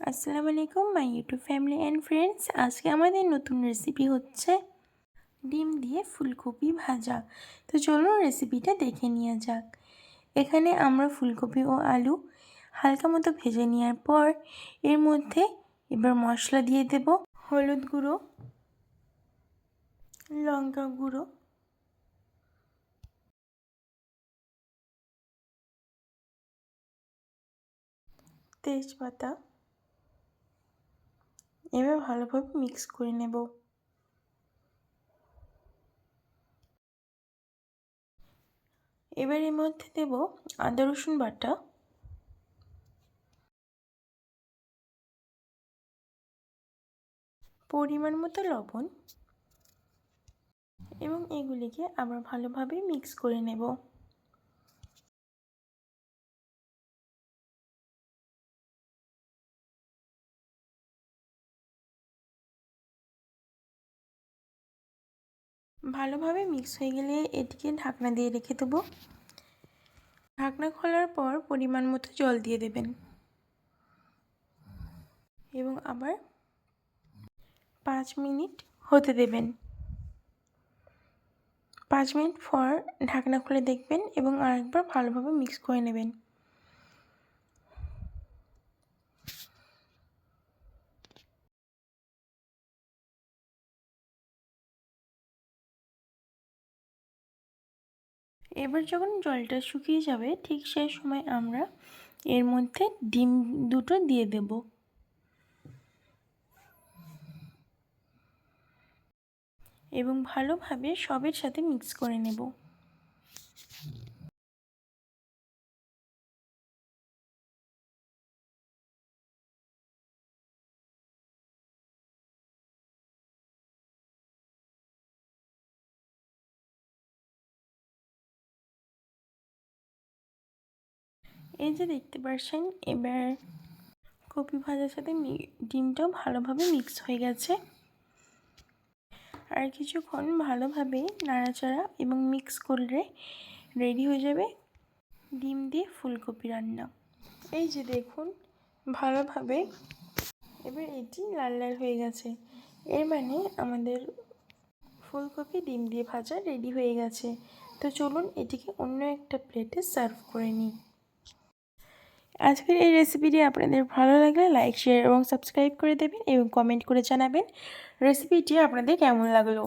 আসসালামু আলাইকুম my YouTube family and friends আজকে আমাদের নতুন রেসিপি হচ্ছে ডিম দিয়ে ফুলকপি ভাজা। তো চলুন রেসিপিটা দেখে নেওয়া যাক। এখানে আমরা ফুলকপি ও আলু হালকা মতো ভেজে নেওয়ার পর এর মধ্যে এবার মশলা দিয়ে দেব হলুদ গুঁড়ো, লঙ্কা গুঁড়ো, তেজপাতা এবার ভালোভাবে মিক্স করে নেব। এবার এর মধ্যে দেব আদা, রসুন বাটা। পরিমাণ মতো লবণ। এবং এগুলিকে আবার ভালোভাবে মিক্স করে নেব। ভালোভাবে মিক্স হয়ে গেলে এটিকে ঢাকনা দিয়ে রেখে দেবো। ঢাকনা খোলার পর পরিমাণ মতো জল দিয়ে দেবেন। এবং আবার পাঁচ মিনিট হতে দেবেন। পাঁচ মিনিট পর ঢাকনা খুলে দেখবেন এবং আরেকবার ভালোভাবে মিক্স করে নেবেন। এবার যখন জলটা শুকিয়ে যাবে, ঠিক সেই সময় আমরা এর মধ্যে ডিম দুটো দিয়ে দেব। এবং ভালোভাবে সবের সাথে মিক্স করে নেব। এই যে দেখতে পাচ্ছেন এবার কপি ভাজার সাথে ডিমটাও ভালোভাবে মিক্স হয়ে গেছে। আর কিছুক্ষণ ভালোভাবে নাড়াচাড়া এবং মিক্স করলে রেডি হয়ে যাবে ডিম দিয়ে ফুলকপি রান্না। এই যে দেখুন, ভালোভাবে এবার এটি লাল লাল হয়ে গেছে। এর মানে আমাদের ফুলকপি ডিম দিয়ে ভাজা রেডি হয়ে গেছে। তো চলুন এটিকে অন্য একটা প্লেটে সার্ভ করে নিই। আজকের এই রেসিপিটি আপনাদের ভালো লাগলে লাইক শেয়ার এবং সাবস্ক্রাইব করে দেবেন এবং কমেন্ট করে জানাবেন রেসিপিটি আপনাদের কেমন লাগল।